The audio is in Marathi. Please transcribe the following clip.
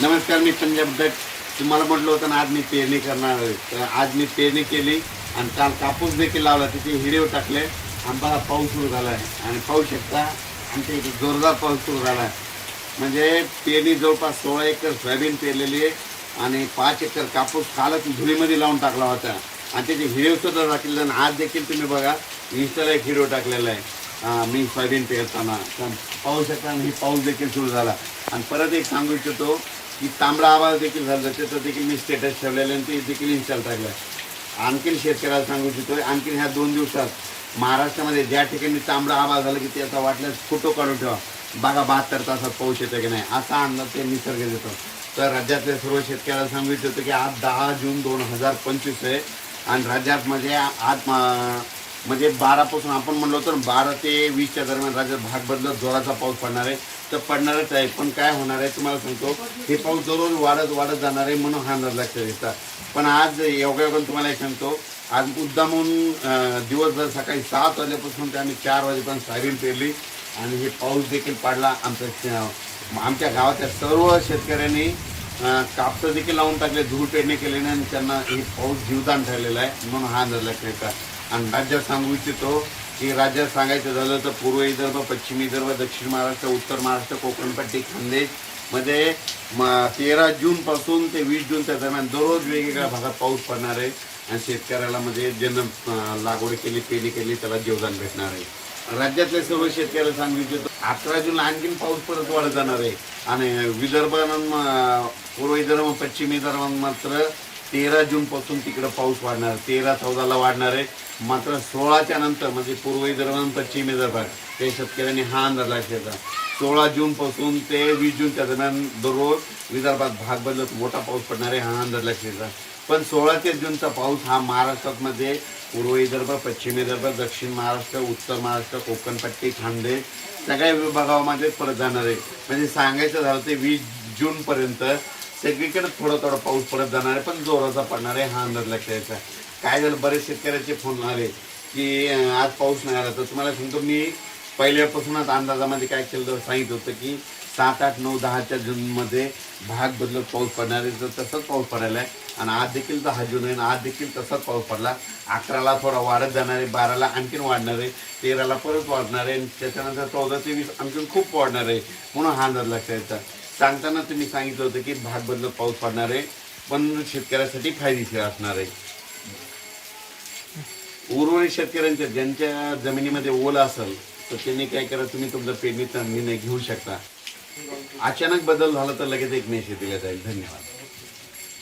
नमस्कार मी पंजाब दट तुम्हाला म्हटलं होतं ना आज मी पेरणी करणार आहे. तर आज मी पेरणी केली आणि काल कापूस देखील लावला तिथे हिरेव टाकले. आणि बघा पाऊस सुरू झाला आहे. आणि पाहू शकता आमच्या इथे जोरदार पाऊस सुरू झाला आहे. म्हणजे पेरणी जवळपास सोळा एकर सोयाबीन पेरलेली आहे आणि पाच एकर कापूस कालच धुळीमध्ये लावून टाकला होता. आणि त्याचे हिरव सुद्धा आणि आज देखील तुम्ही बघा इंस्टाला एक हिरो टाकलेला आहे. मी सोयाबीन पेरताना. तर पाहू शकता आणि पाऊस देखील सुरू झाला. आणि परत एक सांगू इच्छितो की तांबडा आवाज देखील झाला त्याचं देखील मी स्टेटस ठेवलेलं आणि ते देखील इन्स्टॉल टाकलं आणखीन शेतकऱ्याला सांगू इच्छितो आणखीन ह्या दोन दिवसात महाराष्ट्रामध्ये ज्या ठिकाणी तांबडा आवाज झाला की त्याचा वाटल्यास फोटो काढून ठेवा. बघा बहात्तर तासात पाऊस येतो की नाही. असा अंदाज ते निसर्ग देतो. तर राज्यातल्या सर्व शेतकऱ्याला सांगू इच्छितो की आज दहा जून दोन हजार पंचवीस आहे आणि राज्यात म्हणजे आज म्हणजे बारापासून आपण म्हणलो तर बारा ते वीसच्या दरम्यान राज्यात भाग बदलत जोराचा पाऊस पडणार आहे. तर पडणारच आहे पण काय होणार आहे तुम्हाला सांगतो हे पाऊस दररोज वाढत वाढत जाणार आहे म्हणून हा अंदाज लक्षात येतात पण आज योगायोगाने तुम्हाला एक सांगतो आज मुद्दामून दिवसभर सकाळी सात वाजेपासून ते आम्ही चार वाजेपर्यंत सायरीन पेरली आणि हे पाऊस देखील पडला आमच्या आमच्या गावाच्या सर्व शेतकऱ्यांनी कापसं देखील लावून टाकले धूळ पेरणी केल्याने आणि त्यांना हे पाऊस जीवदान ठरलेला आहे म्हणून हा अंदाज लक्षात येतात आणि राज्यात सांगू इच्छितो की राज्यात सांगायचं झालं तर पूर्व विदर्भ पश्चिम विदर्भ दक्षिण महाराष्ट्र उत्तर महाराष्ट्र कोकणपट्टी खानदेशमध्ये म- तेरा जून पासून ते वीस जूनच्या दरम्यान दररोज वेगवेगळ्या भागात पाऊस पडणार आहे आणि शेतकऱ्याला म्हणजे ज्यांना लागवड केली पेरणी केली त्याला जीवदान भेटणार आहे. राज्यातल्या सर्व शेतकऱ्याला सांगू इच्छितो अकरा जून आणखीन पाऊस परत वाढत जाणार आहे. आणि विदर्भ पूर्व विदर्भ पश्चिम विदर्भात मात्र तेरा जूनपासून तिकडं पाऊस वाढणार तेरा चौदाला वाढणार आहे. मात्र सोळाच्या नंतर म्हणजे पूर्व विदर्भ आणि पश्चिम विदर्भात ते शेतकऱ्यांनी हा अंदाज लक्षात सोळा जूनपासून ते वीस जूनच्या दरम्यान दररोज विदर्भात भाग बदलत मोठा पाऊस पडणार आहे हा अंदाज लक्षात पण सोळा ते जूनचा पाऊस हा महाराष्ट्रातमध्ये पूर्व विदर्भ पश्चिम विदर्भ दक्षिण महाराष्ट्र उत्तर महाराष्ट्र कोकणपट्टी खांदे सगळ्या विभागामध्ये परत जाणार आहे. म्हणजे सांगायचं झालं ते वीस जूनपर्यंत सगळीकडे थोडा थोडा पाऊस पडत जाणार आहे पण जोराचा पडणार आहे हा अंदाज लक्षात यायचा काय झालं बरेच शेतकऱ्याचे फोन आले की आज पाऊस नाही आला. तर तुम्हाला सांगतो मी पहिल्यापासूनच अंदाजामध्ये काय केलं होतं सांगितलं होतं की सात आठ नऊ दहाच्या जूनमध्ये भाग बदलत पाऊस पडणार आहे तर तसंच पाऊस पडायला आहे. आणि आज देखील दहा जून आहे आणि आज देखील तसाच पाऊस पडला. अकराला थोडा वाढत जाणार आहे बाराला आणखीन वाढणार आहे तेराला परत वाढणार आहे आणि त्याच्यानंतर चौदा ते वीस आणखीन खूप वाढणार आहे म्हणून हा अंदाज लक्षात येतात सांगताना तुम्ही सांगितलं होतं की भाग बदलत पाऊस पडणार आहे पण शेतकऱ्यासाठी फायदेशीर असणार आहे. उर्वरित शेतकऱ्यांच्या ज्यांच्या जमिनीमध्ये ओला असेल तर त्यांनी काय करा तुम्ही तुमचा पेरणीचा निर्णय घेऊ शकता. अचानक बदल झाला तर लगेच एक मेसेज दिला जाईल. धन्यवाद.